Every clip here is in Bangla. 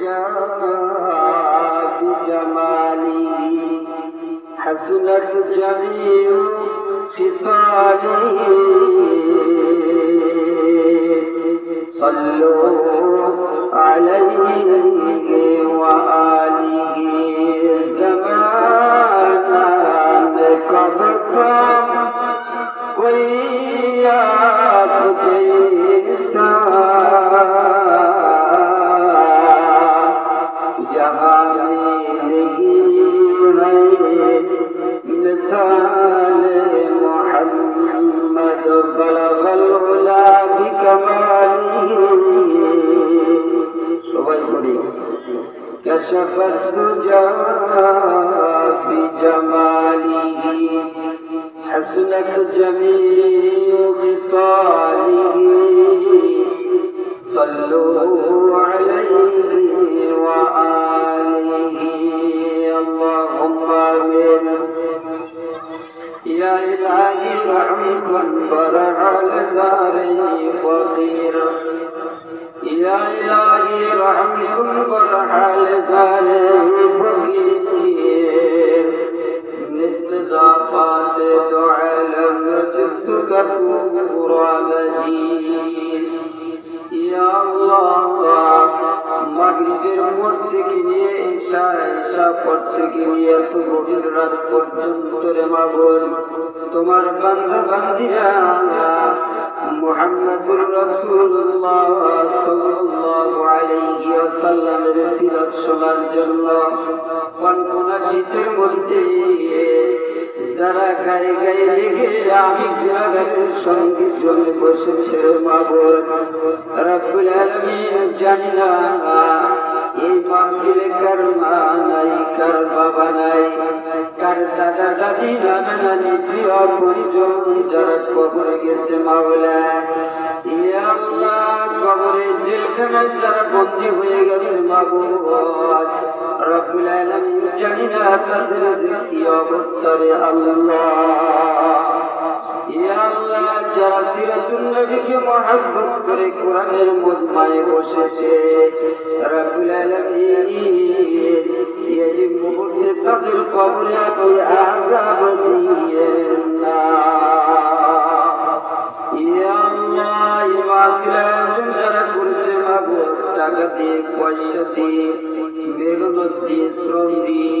جاء بجماله حسنت جميع خصاله صلوا عليه وآله زمانا कब كشف الدجى بجماله حسنت جميع خصاله صلوا عليه وآله اللهم آمين يا إلهي رحمك برع لزاري فقير يا إلهي رحمكم برحال ظالم فقير مثل ذاقات تعلم جزتك سورة مجيد يا الله মাগরিবের মোড় থেকে নিয়ে ঈশা ঈশা পর থেকে নিয়ে এত গভীর রাত পর্যন্ত রে মাবুদ তোমার বান্ধা বান্ধিয়া মুহাম্মদুর রাসূলুল্লাহ সাল্লাল্লাহু আলাইহি ওয়াসাল্লামের সিরাত শোনার জন্য কনকনা শীতের মধ্যে যারা গায়ে গায়ে লেগে আমি গুণাগারের সঙ্গে জমে বসেছে মাবুদ রব্বুল আলামিন জানি না এই কার মা নাই, কার বাবা নাই, কার দাদা দাদি কবরে গেছে মাওলা। আল্লাহ, কবরে জেলখানায় বন্দী হয়ে গেছে মাবুদ, রব্বুল আলামিন কি অবস্থা রে আল্লাহ। ইয়া আল্লাহ যারা সিরাতুন নবীকে মহব্বত করে কোরআনের মজমায় বসেছে রব্বুল আলামিন এই মুহূর্তে তাদের কবরে আপনি আযাব দিয়েন না। ইয়া আল্লাহ, এই যারা করেছে মাবুদ টাকা দিয়ে পয়সা দিয়ে মেহনত দিয়ে শ্রম দিয়ে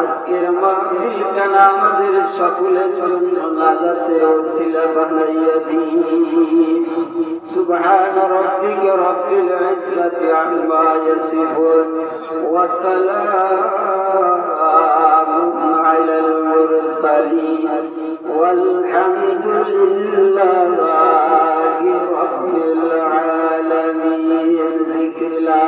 আজকের মাহফিল কেন আমাদের সকলের জন্য নাজাতের ওসিলা বানাইয়া দিন সুবহান রাব্বিকা রাব্বিল ইজ্জাতি আম্মা ইয়াসিফুন ওয়া সালামুন আলাল মুরসালিন والحمد لله رب العالمين ذكر لا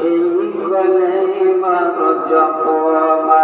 এই জপ জপমালা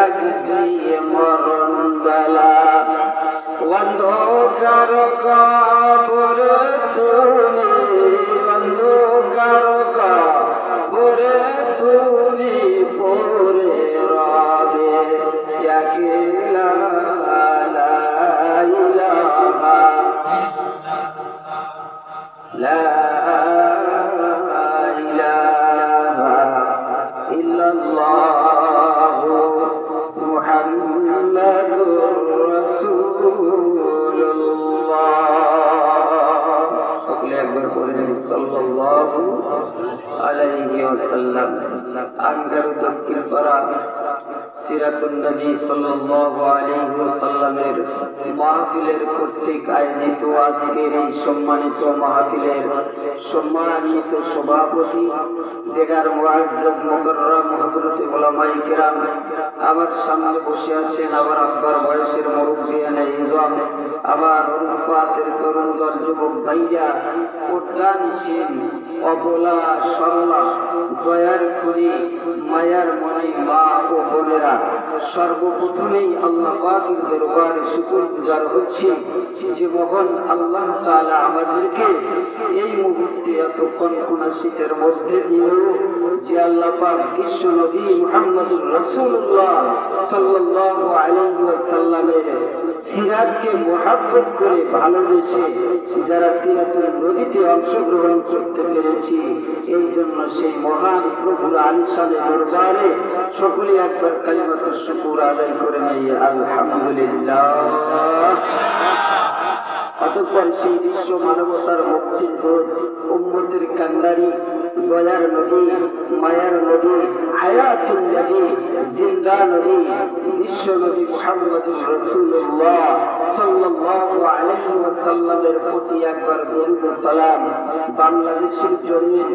লাগবি মরণ। বলেন সাল্লাল্লাহু আলাইহি ওয়াসাল্লাম আঙ্গার দক্ষিণ পাড়া আমার সামনে বসে আছেন আমার আব্বার বয়সের মুরব্বিয়ানে ইজম অনুপাতের তরুণ দল যুবক ভাইয়া উদ্যানশীল অবলা সরলা, দয়ার করি মায়ার মনে মা ও বোনেরা সর্বপ্রথমেই আল্লাহ পাকের দরবারে শুকুর গুজার হচ্ছে যে মহান আল্লাহ তাআলা আমাদেরকে এই মুহূর্তে এত কনকনা শীতের মধ্যে দিয়েও যে আল্লাহ পাক বিশ্ব নবী মুহাম্মদুর রাসূলুল্লাহ সাল্লাল্লাহু আলাইহি ওয়াসাল্লামের সিরাতকে মহাব্বত করে ভালোবেসে যারা সিরাতুল নবীতে অংশগ্রহণ করতে পেরেছি এই জন্য সেই মহান প্রভুর আলিশানে দরবারে সকলে একবার কালিমাত শুকুর আদায় করে নেই, আলহামদুলিল্লাহ। অতঃপর সেই বিশ্ব মানবতার মুক্তির দোধ উম্মতের কান্দারি দয়ার নদী মায়ার নবী। বাংলাদেশের জমিন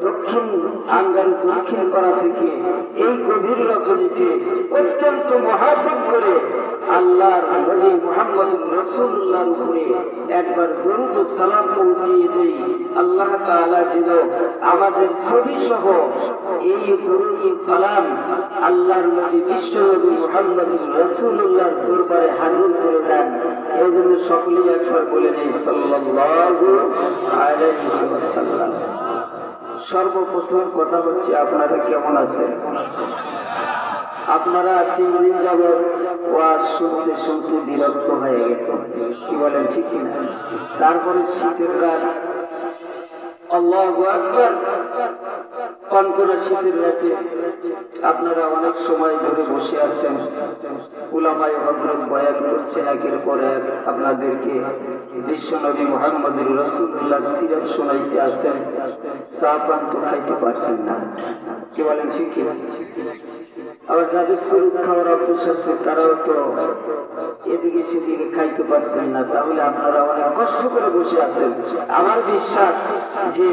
দক্ষিণ আঙ্গার দক্ষিণ পাড়া থেকে এই গভীর রজনীতে অত্যন্ত মহাপত করে আল্লাহর নবী মুহাম্মদুর রাসূলুল্লাহর উপরে একবার দরুদ সালাম পৌঁছিয়ে দেই। আল্লাহ তাআলা যেন আমাদের ছবি সহ এই সালাম আল্লাহর বিশ্ব করে দেন। এই জন্য সকলেই একবার বলে সর্বপ্রথম কথা হচ্ছে, আপনারা কেমন আছেন? আপনারা তিন দিন যাব শুনতে শুনতে বিরক্ত হয়ে গেছে কি বলেন, ঠিক কিনা? তারপরে শীতের রাত আল্লাহ আপনারা অনেক সময় ধরে বসে আছেন। হজরত বয়ান করছেন একের পর এক। আপনাদেরকে বিশ্ব নবী মোহাম্মদুর রসুল্লাহ সিরাত শোনাইতে আছেন। চা পান তো খাইতে পারছেন না। কি বলেন, ঠিক কি আবার যাদের শরীর খাওয়ার অভ্যেস আছে, তারাও তো এদিকে সেদিকে খাইতে পারছেন না। তাহলে আপনারা অনেক কষ্ট করে বসে আছেন। আমার বিশ্বাস যে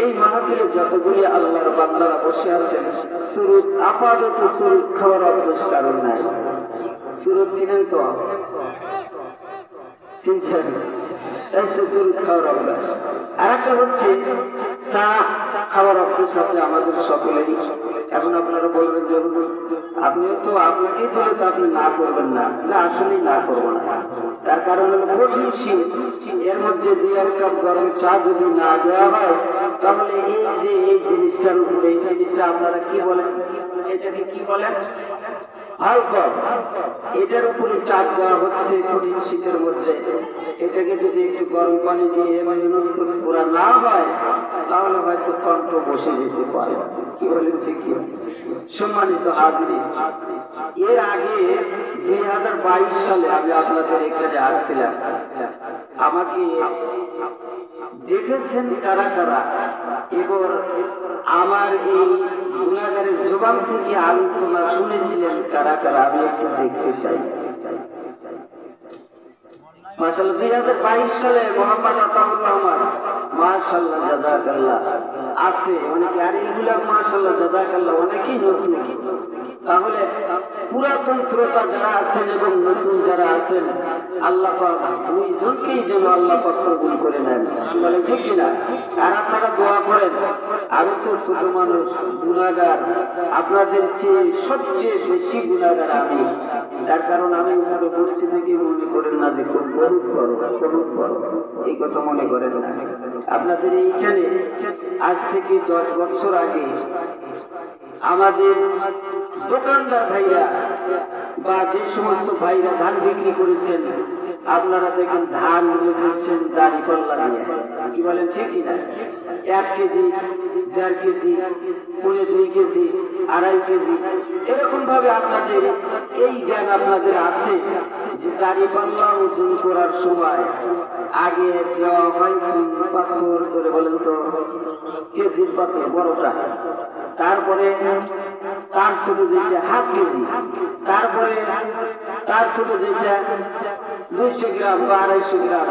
এই মাহফিলে যতগুলি আল্লাহর বান্দারা বসে আছেন, সুরুত আপাতত সুরুত খাওয়ার অভ্যাস কারণ নাই। সুরত ছিলেন তো? খাওয়ার অভ্যাস আর হচ্ছে, চা খাওয়ার অভ্যাস আছে আমাদের সকলেরই। এখন আপনারা বলবেন যে আপনিও তো আপনাকেই দিলে তো আপনি না করবেন না। না, আসলেই না করব না। তার কারণ হলো কঠিন শীত। এর মধ্যে দুই, এক কাপ গরম চা যদি না দেওয়া হয়, তাহলে এই যে, এই জিনিসটার উপরে, এই জিনিসটা আপনারা কি বলেন? এটাকে কি বলেন? হালকম এটার উপরে চাপ দেওয়া হচ্ছে কঠিন শীতের মধ্যে। এটাকে যদি একটু গরম পানি দিয়ে এমন করে পুরা না হয়, তাহলে হয়তো কণ্ঠ বসে যেতে পারে। কি বলেন কি? সম্মানিত হাজরি, এর আগে দুই হাজার বাইশ সালে আমি আপনাদের এখানে আসছিলাম। আমাকে দেখেছেন কারা কারা? এবার আমার এই গুণাগারের জবান থেকে আলোচনা শুনেছিলেন কারা কারা আমি একটু দেখতে চাই। মাসাল দুই হাজার বাইশ সালে মোহাম্মদ আতাউর আছে। অনেকে, আর এইগুলা মাশাল্লাহ অনেকেই নতুন। তাহলে পুরাতন শ্রোতা যারা আছেন এবং নতুন যারা আছেন, আল্লাহ দুইজনকেই যেন আল্লাহ কবুল করে নেন। বলে, ঠিক কিনা আর আপনারা দোয়া করেন, আমি তো ছোট মানুষ, গুণাগার। আপনাদের চেয়ে সবচেয়ে বেশি গুণাগার আমি। তার কারণ আমি উপরে বসছি থেকে মনে করেন না যে খুব বহুত বড় বহুত বড়। এই কথা মনে করেন না। আপনাদের এইখানে আজ থেকে দশ বছর আগে আমাদের দোকানদার ভাইয়া বা যে সমস্ত ভাইরা ধান বিক্রি করেছেন, আপনারা দেখেন ধান বেচেছেন দাড়ি পাল্লা কি বলেন, ঠিক কিনা? এক কেজি, দেড় কেজি পনেরো দুই কেজি আড়াই কেজি। এরকম ভাবে আপনাদের এই জ্ঞান আপনাদের আছে যে দাড়ি পাল্লা ওজন করার সময় আগে পাথর করে বলেন তো, কেজির পাথর বড়টা। তারপরে তার ছোট যেটা হাফ কেজি, তারপরে তার ছোট যেটা দুইশো গ্রাম বা আড়াইশো গ্রাম।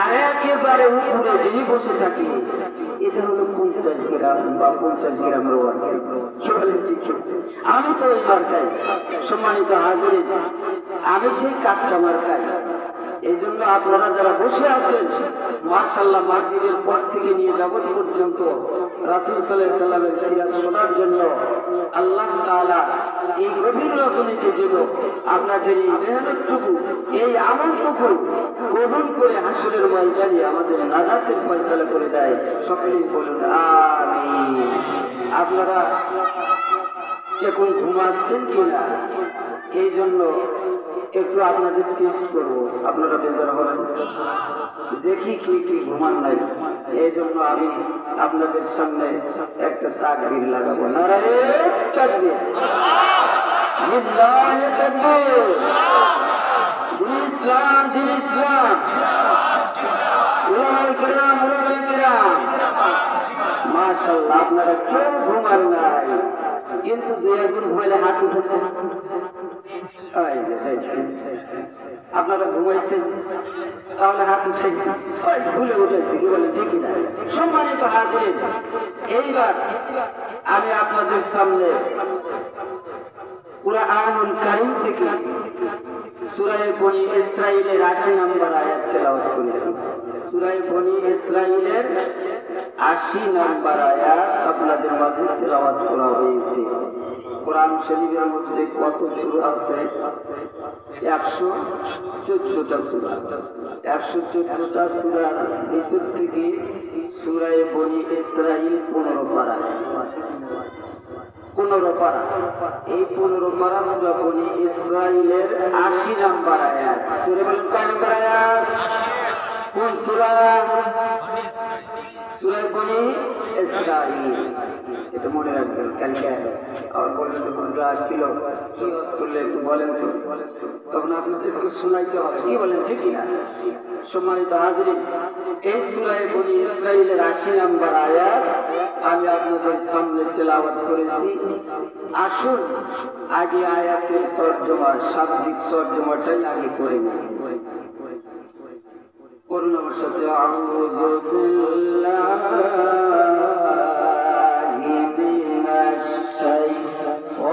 আর একেবারে উপরে যিনি বসে থাকি, এটা হলো আমি তো ওই মার্কাই সম্মানিত হাজির। আমি সেই কাঁচা মার্কাই এই জন্য আপনারা যারা বসে আছেন মার্শাল্লাহ মার্কেটের পর থেকে নিয়ে যাবত পর্যন্ত। রাসুল সাল্লাহ সাল্লামের সিরাজ শোনার জন্য আল্লাহ তাআলা এই গভীর রচনীতে যেন আপনাদের এই মেহনতটুকু, এই আমলটুকু গ্রহণ করে হাসরের ময়দানে আমাদের নাজাতের ফয়সালা করে দেয়। সকলেই বলুন আমি আপনারা এখন ঘুমাচ্ছেন কিনা? এই জন্য একটু আপনাদের টেস্ট করব? আপনারা বেজার হবেন দেখি কি কি ঘুমান নাই। এই জন্য আমি আপনাদের সামনে একটা তাকবির লাগাবো। নারায়ে তাকবীর। লিল্লাহি তাকবীর। ইসলাম দিন ইসলাম। উলামায়ে কিরাম উলামায়ে কিরাম। আপনারা কেউ ঘুমান নাই। কিন্তু দুই একজন উঠে এই যে, এই যে। আপনারা ঘুমাইছেন, তাহলে হাত উঠাই ভুলে উঠেছে, কি বলে, ঠিকই না। সম্মানিত হাজির, এইবার আমি আপনাদের সামনে পুরা আনুল কারিম থেকে সুরায় বনি ইসরাইলের আশি নম্বর আয়াত তেলাওয়াত করেছি। আশি নম্বর আয়াত আপনাদের মাঝে তেলাওয়াত করা হয়েছে। কোরআন শরীফের মধ্যে কত সুরা আছে? একশো চোদ্দটা সুরা। একশো চোদ্দটা সুরার ভিতর থেকে সুরায় বনি ইসরাইল পনেরো পারা। পনেরো পারা। এই পনেরো পারা সুরা বনি ইসরাইলের আশি নাম্বার আয়াত। সুরে বলেন, কয় নাম্বার আয়াত? কোন সুরা? সুরা বনি এটা মনে রাখবেন, কালকে আমার বললেন তো বন্ধুরা আসছিল, কি করলে একটু বলেন তো। তখন আপনাদেরকে শোনাইতে হবে, কি বলেন ঠিক না সম্মানিত হাজরিন, এই সুরায় বনি ইসরাইলের আশি নাম্বার আয়াত আমি আপনাদের সামনে তেলাওয়াত করেছি। আসুন, আগে আয়াতের তর্জমা, শাব্দিক তর্জমাটাই আগে করে নিই। قل استعوذ بالله من الشيطان